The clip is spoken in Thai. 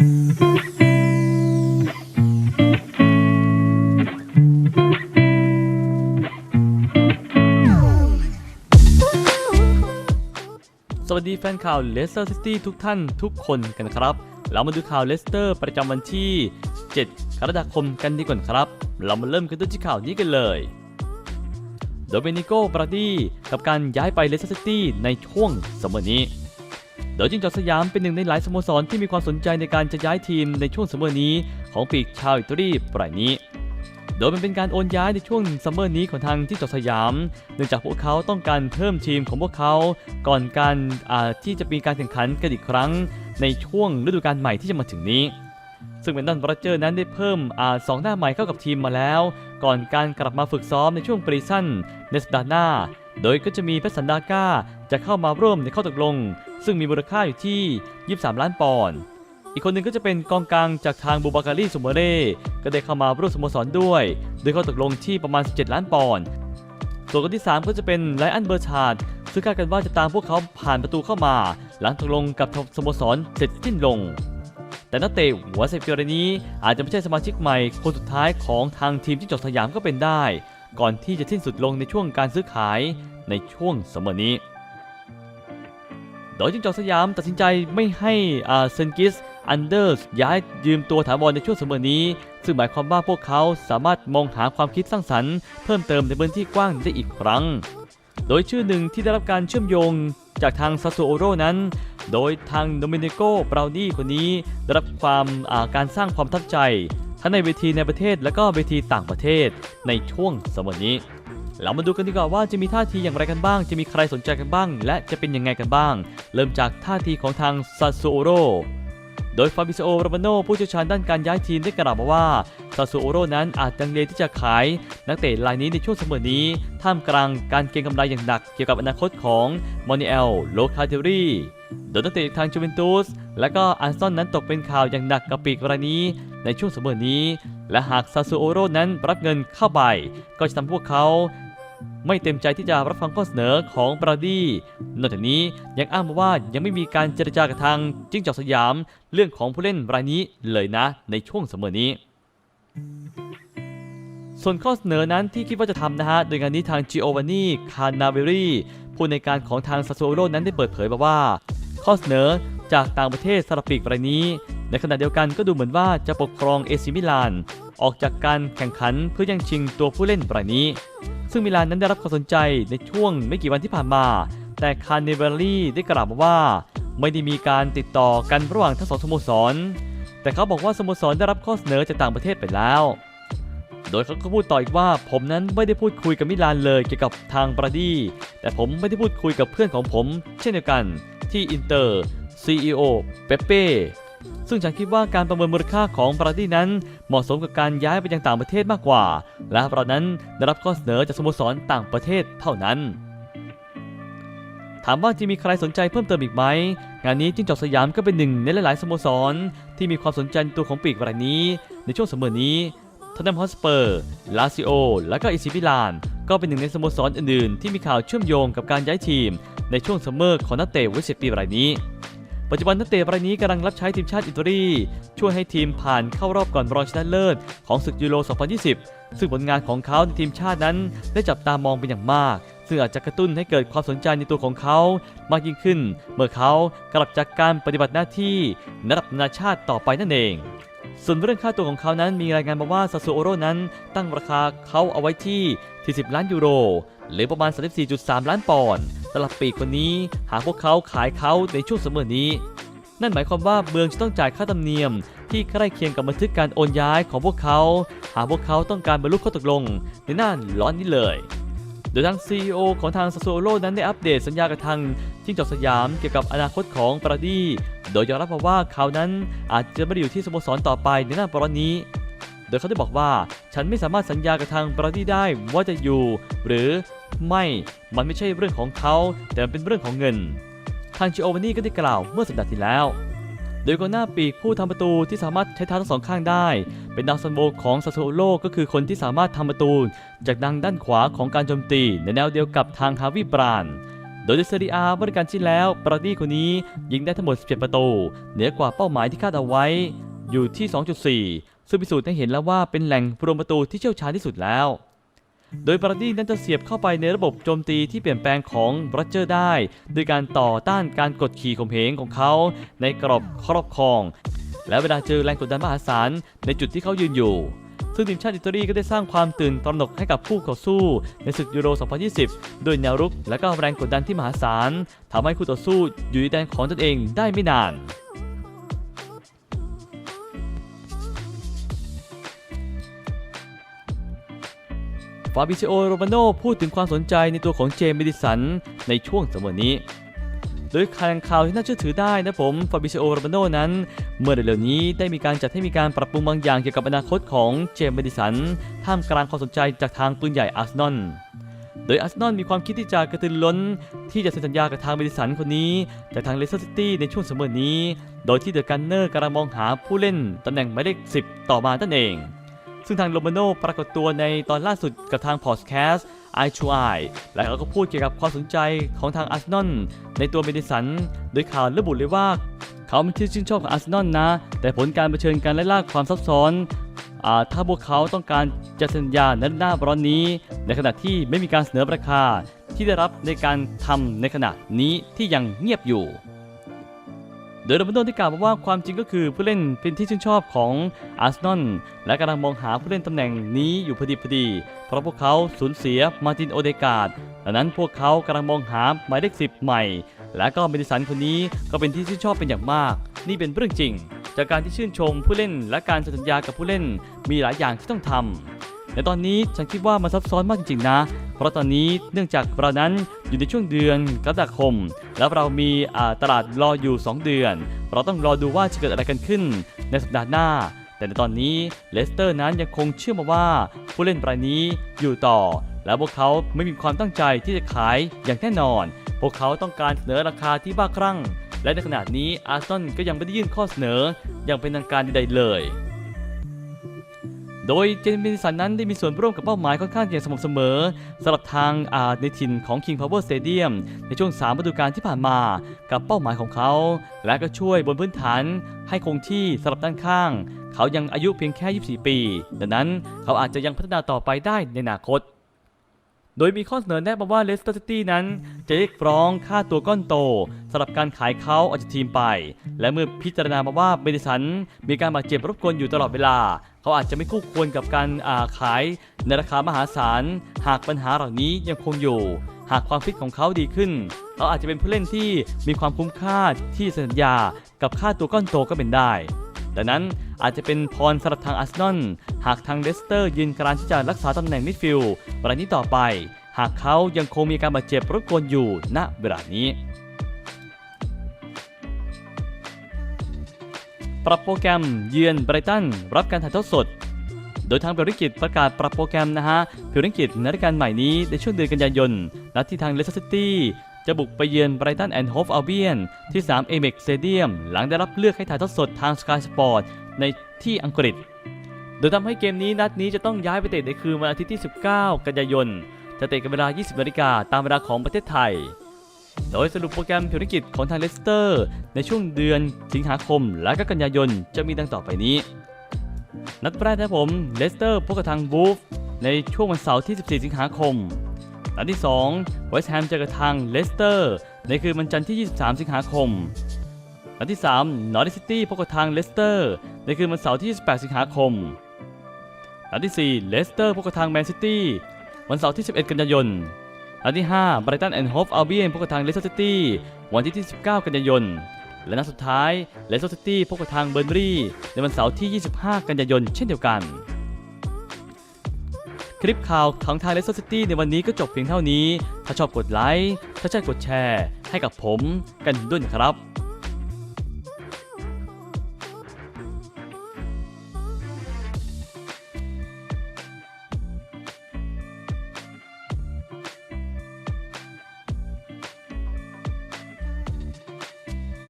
สวัสดีแฟนข่าวเลสเตอร์ซิตี้ทุกท่านทุกคนกันครับ เรามาดูข่าวเลสเตอร์ประจำวันที่ 7 กรกฎาคมกันดีกว่าครับ เรามาเริ่มกันด้วยที่ข่าวนี้กันเลย โดเบนิโกบราดี้กับการย้ายไปเลสเตอร์ซิตี้ในช่วงสมอนี้ ดยจิงจอกสยามเป็นหนึ่งในหลายสโมสรที่มีความสนใจในการจะย้ายทีมในช่วงสมเมอร์นี้ของปีกชาวอิตาลีรายนี้ โดยมันเป็นการโอนย้ายในช่วงซัมเมอร์นี้ของทางที่จอกสยาม เนื่องจากพวกเขาต้องการเพิ่มทีมของพวกเขา ก่อนการที่จะมีการแข่งขันกันอีกครั้ง ในช่วงฤดูกาลใหม่ที่จะมาถึงนี้ซึ่งเป็นดันบรัเจอร์นั้นได้เพิ่มอาสองหน้าใหม่เข้ากับทีมมาแล้ว ก่อนการกลับมาฝึกซ้อมในช่วงปรีซันในสัปดาห์หน้า โดยก็จะมีเพชรสันดาก้าจะเข้ามาร่วมในข้อตกลง ซึ่งมีมูลค่าอยู่ที่ 23 ล้านปอนด์ อีกคนหนึ่งก็จะเป็นกองกลางจากทางบูบาการีสุเมเร่ ก็ได้เข้ามาร่วมสโมสรด้วย โดยข้อตกลงที่ประมาณ 17 ล้านปอนด์ ส่วนคนที่ 3 ก็จะเป็นไลอันเบอร์ชาร์ดซึ่งคาดกันว่าจะตามพวกเขาผ่านประตูเข้ามา หลังตกลงกับสโมสรเสร็จสิ้นลง แต่นักเตะหัวเซฟิโอเรนี้อาจจะไม่ใช่สมาชิกใหม่คนสุดท้ายของทางทีมที่จดสยามก็เป็นได้ ก่อนที่จะสิ้นสุดลงในช่วงการซื้อขายในช่วงสมัยนี้ โดยจิงจอกสยามตัดสินใจไม่ให้อาเซนกิสอันเดอร์สย้ายยืมตัวถาวรในช่วงสมอนี้ ซึ่งหมายความว่าพวกเขาสามารถมองหาความคิดสร้างสรรค์เพิ่มเติมในพื้นที่กว้างได้อีกครั้ง โดยชื่อหนึ่งที่ได้รับการเชื่อมโยงจากทางซา s ูโอโรนั้น โดยทางโดมินิโกบราวนี่คนนี้ได้รับความาการสร้างความทับใจ ทั้งในเวทีในประเทศและก็เวทีต่างประเทศในช่วงสมัยนี้ เรามาดูกันดีกว่าว่าจะมีท่าทีอย่างไรกันบ้าง จะมีใครสนใจกันบ้าง และจะเป็นยังไงกันบ้าง เริ่มจากท่าทีของทางซา s ูโอโรโดยฟาบิโอโรมาโนผู้เชี่ยวชาญด้านการย้ายทีมได้กล่าวมาว่าซา s ูโอโรนั้นอาจดังเลที่จะขาย นักเตะรายนี้ในช่วงเสมอนี้ ท่ามกลางการเก็งกำไรอย่างหนักเกี่ยวกับอนาคตของมอนิเอลโลคาเทอรี่โดยนักเตะทางจูเวนตุสและก็อันซอนนั้นตกเป็นข่าวอย่างหนักกับปีกรายนี้ ในช่วงเสมอนี้ และหากซา s ูโอโรนั้นรับเงินเข้าไป ก็จะทำพวกเขาไม่เต็มใจที่จะรับฟังข้อเสนอของบราดี้ นอกจากนี้ยังอ้างมาว่ายังไม่มีการเจรจากับทางจิ้งจอกสยาม เรื่องของผู้เล่นรายนี้เลยนะในช่วงเสมอนี้ ส่วนข้อเสนอนั้นที่คิดว่าจะทำนะฮะ โดยงานนี้ทาง Giovanni Cannaveri ผู้ในการของทาง Sassuolo นั้นได้เปิดเผยมาว่า ข้อเสนอจากต่างประเทศสำหรับปีกรายนี้ ในขณะเดียวกันก็ดูเหมือนว่าจะปกครองเอซิมิลาน ออกจากการแข่งขันเพื่อย่งชิงตัวผู้เล่นรายนี้ ซึ่งมิลานนั้นได้รับความสนใจในช่วงไม่กี่วันที่ผ่านมา แต่คาร์เนเวลลี่ได้กล่าวมาว่า ไม่ได้มีการติดต่อกันระหว่างทั้งสองสโมสร แต่เขาบอกว่าสโมสรได้รับข้อเสนอจากต่างประเทศไปแล้ว โดยเขาก็พูดต่ออีกว่า ผมนั้นไม่ได้พูดคุยกับมิลานเลยเกี่ยวกับทางบราดี้แต่ผมไม่ได้พูดคุยกับเพื่อนของผม เช่นเดียวกันที่อินเตอร์ CEO เปเป้ ซึ่งฉันคิดว่าการประเมินมูลค่าของบราดี้นั้น เหมาะสมกับการย้ายไปยังต่างประเทศมากกว่า และเรานั้นได้รับข้อเสนอจากสโมสรต่างประเทศเท่านั้น ถามว่าจะมีใครสนใจเพิ่มเติมอีกไหม งานนี้จิ้งจอกสยามก็เป็นหนึ่งในหลายๆสโมสร ที่มีความสนใจตัวของปีกรายนี้ ในช่วงเสมอนี้ทอตแนมฮอสเปอร์ ลาซิโอ และก็อิซิมิลาน ก็เป็นหนึ่งในสโมสรอื่นๆ ที่มีข่าวเชื่อมโยงกับการย้ายทีม ในช่วงซัมเมอร์ของนักเตะวัย10ปีรายนี้ ปัจจุบันนักเตะรายนี้กำลังรับใช้ทีมชาติอิตาลี ช่วยให้ทีมผ่านเข้ารอบก่อนรองชนะเลิศของศึกยูโร 2020 ซึ่งผลงานของเขาในทีมชาตินั้นได้จับตามองเป็นอย่างมาก ซึ่งอาจจะกระตุ้นให้เกิดความสนใจในตัวของเขา มากยิ่งขึ้น เมื่อเขากลับจากการปฏิบัติหน้าที่ในระดับนานาชาติต่อไปนั่นเองส่วนเรื่องค่าตัวของเขานั้นมีรายงานมาว่าซา s ูโอโรนั้นตั้งราคาเขาเอาไว้ที่ 40 ล้านยูโร หรือประมาณ 34.3 ล้านปอนด์ สำหรับปีกคนนี้ หากพวกเขาขายเขาในช่วงเสมอนี้ นั่นหมายความว่าเมืองจะต้องจ่ายค่าธรรมเนียม ที่ใกล้เคียงกับบันทึกการโอนย้ายของพวกเขา หากพวกเขาต้องการบรรลุข้อตกลงในหน้าร้อนนี้เลย โดยทาง CEO ของทางซาโอโรนั้นได้อัปเดตสัญญากับทางจิ้งจอกสยามเกี่ยวกับอนาคตของปราดี้โดยยอมรับมาว่าเขานั้นอาจจะไม่ได้อยู่ที่สโมสรต่อไปในหน้าร้อนนี้ โดยเขาได้บอกว่า ฉันไม่สามารถสัญญากับทางบราดี้ได้ว่าจะอยู่ หรือไม่มันไม่ใช่เรื่องของเขาแต่มันเป็นเรื่องของเงิน ทางจิโอวานี่ก็ได้กล่าวเมื่อสัปดาห์ที่แล้ว โดยกองหน้าปีกผู้ทำประตูที่สามารถใช้เท้าทั้งสองข้างได้ เป็นดาวซันโบของซา s ูโ o ก็คือคนที่สามารถทำประตู จากดังด้านขวาของการโจมตีในแนวเดียวกับทางฮาวิบรานโดยในเซเรีอาบริการที่แล้วปร์ตี้คนนี้ยิงได้ทั้งหมด 17 ประตู เหนือกว่าเป้าหมายที่คาดเอาไว้ อยู่ที่ 2.4 ซึ่งพิสูจน์ให้เห็นแล้วว่าเป็นแหล่งรวมประตูที่เชี่ยวชาญที่สุดแล้ว โดยปาร์ตี้นั้นจะเสียบเข้าไปในระบบโจมตีที่เปลี่ยนแปลงของโรเจอร์ได้ โดยการต่อต้านการกดขี่ข่มเหงของเขา ในกรอบครอบครอง และเวลาเจอแรงกดดันมหาศาลในจุดที่เขายืนอยู่ซึ่งทีมชาติอิตาลีก็ได้สร้างความตื่นตระหนกให้กับผู้ต่อสู้ในศึกยูโร 2020โดยแนวรุกและก็แรงกดดันที่มหาศาลทำให้คู่ต่อสู้อยู่ในแดนของตนเองได้ไม่นาน ฟาบิซิโอโรมาโนพูดถึงความสนใจในตัวของเจมส์เมดิสันในช่วงสมัยนี้ โดยข่าวข่าวที่น่าเชื่อถือได้นะผม ฟาบิซิโอโรมาโนนั้น เมื่อเร็วๆนี้ได้มีการจัดให้มีการปรับปรุงบางอย่างเกี่ยวกับอนาคตของเจมส์เมดิสัน ท่ามกลางความสนใจจากทางปืนใหญ่อาร์เซนอลโดยอาร์เซนอลมีความคิดที่จะกระตือรือร้น ที่จะเซ็นสัญญากับทางเมดิสันคนนี้จากทางเลสเตอร์ซิตี้ในช่วงสมอนี้ โดยที่เดอะกันเนอร์กำลังมองหาผู้เล่นตำแหน่งหมายเลข10 ต่อมานั่นเอง ซึ่งทางโรมาโนปรากฏตัวในตอนล่าสุดกับทางพอดแคสต์ i อชูไอและเขาก็พูดเกี่ยวกับความสนใจของทางอาร์เซนอลในตัวเมดิสัน โดยข่าวระบุเลยว่า เขาไม่ที่ชื่นชอบของอาร์เซนอลนะ แต่ผลการเผชิญการไล่ล่าความซับซ้อนถ้าพวกเขาต้องการจะสัญญาในหน้าร้อนนี้ ในขณะที่ไม่มีการเสนอราคาที่ได้รับในการทำในขณะนี้ที่ยังเงียบอยู่ โดยโรบันโดที่กล่าวมาว่าความจริงก็คือผู้เล่นเป็นที่ชื่นชอบของอาร์เซนอลและกำลังมองหาผู้เล่นตำแหน่งนี้อยู่พอดีพอดี เพราะพวกเขาสูญเสียมาตินโอเดกาดดังนั้นพวกเขากำลังมองหาหมายเลขสิบใหม่ และก็เมดิสันคนนี้ก็เป็นที่ชื่นชอบเป็นอย่างมาก นี่เป็นเรื่องจริง จากการที่ชื่นชมผู้เล่นและการสัญญากับผู้เล่นมีหลายอย่างที่ต้องทำในตอนนี้ฉันคิดว่ามันซับซ้อนมากจริงๆนะ เพราะตอนนี้เนื่องจากเรานั้นอยู่ในช่วงเดือนกรกฎาคม แล้วเรามีตลาดรออยู่ 2 เดือน เราต้องรอดูว่าจะเกิดอะไรกันขึ้นในสัปดาห์หน้า แต่ในตอนนี้เลสเตอร์นั้นยังคงเชื่อมาว่าผู้เล่นรายนี้อยู่ต่อ และพวกเขาไม่มีความตั้งใจที่จะขายอย่างแน่นอน พวกเขาต้องการเสนอราคาที่บ้าคลั่งและในขณะนี้อาร์เซนอลก็ยังไม่ได้ยื่นข้อเสนออย่างเป็นทางการใดๆเลย โดยเจมิสันนั้นได้มีส่วนร่วมกับเป้าหมายค่อนข้างอย่างสม่ำเสมอสำหรับทางอาในถิ่นของ King Power Stadium ในช่วง3ฤดูกาลที่ผ่านมากับเป้าหมายของเขา และก็ช่วยบนพื้นฐานให้คงที่สำหรับด้านข้าง เขายังอายุเพียงแค่ 24 ปี ดังนั้นเขาอาจจะยังพัฒนาต่อไปได้ในอนาคต โดยมีข้อเสนอแนะมาว่าเลสเตอร์ซิตี้นั้น จะเรียกร้องค่าตัวก้อนโตสำหรับการขายเขาออกจากทีมไป และเมื่อพิจารณามาว่าเบดิสัน มีการบาดเจ็บรบกวนอยู่ตลอดเวลา เขาอาจจะไม่คู่ควรกับการาขายในราคามหาศาล หากปัญหาเหล่านี้ยังคงอยู่ หากความฟิตของเขาดีขึ้นเขาอาจจะเป็นผู้เล่นที่มีความคุ้มค่าที่สัญญากับค่าตัวก้อนโตก็เป็นได้ ดังนั้นอาจจะเป็นพรสำหรับทางอาร์เซนอลหากทางเลสเตอร์ยืนกรานที่จะรักษาตำแหน่งมิดฟิลด์รายนี้ต่อไป หากเขายังคงมีการบาดเจ็บรบกวนอยู่ณเวลานี้ปรับโปรแกรมเยือนไบรตันรับการถ่ายทอดสด โดยทางเบริกิตประกาศปรับโปรแกรมนะฮะเบริกิตในรายการใหม่นี้ในช่วงเดือนกันยายนนัดที่ทางเลสเตอร์ซิตี้ จะบุกไปเยือนไบรตันแอนด์โฮฟอัลเบียนที่สามเอเม็กสเตเดียมหลังได้รับเลือกให้ถ่ายทอดสดทางสกายสปอร์ตในที่อังกฤษ โดยทำให้เกมนี้นัดนี้จะต้องย้ายไปเตะในคืนวันอาทิตย์ที่ 19 กันยายน จะเตะกันเวลา 20นาฬิกาตามเวลาของประเทศไทย โดยสรุปโปรแกรมธุรกิจของทางเลสเตอร์ ในช่วงเดือนสิงหาคมและก็กันยายนจะมีดังต่อไปนี้ นัดแรกนะผมเลสเตอร์พบกับทางบูฟในช่วงวันเสาร์ที่ 14 สิงหาคม นัดที่2เวสต์แฮมเจอกับทางเลสเตอร์ในคืนวันจันทร์ที่ 23 สิงหาคม นัดที่3นอร์ t ซิตี้พบกับทางเลสเตอร์ในคืนวันเสาร์ที่ 28 สิงหาคม นัดที่ 4 เลสเตอร์พบกับทางแมนซิตี้วันเสาร์ที่ 11 กันยายน นัดที่5 b r i g h t o n and Hove Albion พบกับทางเลสเตอร์ซิตี้วันที่29กันยายน และนัดสุดท้ายเลสเตอร์ซิตี้พบกับทางเบอร์นรีในวันเสาร์ที่ 25 กันยายนเช่นเดียวกัน คลิปข่าวของทางเลสเตอร์ซิตี้ในวันนี้ก็จบเพียงเท่านี้ ถ้าชอบกดไลค์ ถ้าใช่กดแชร์ ให้กับผมกันด้วยนะครับ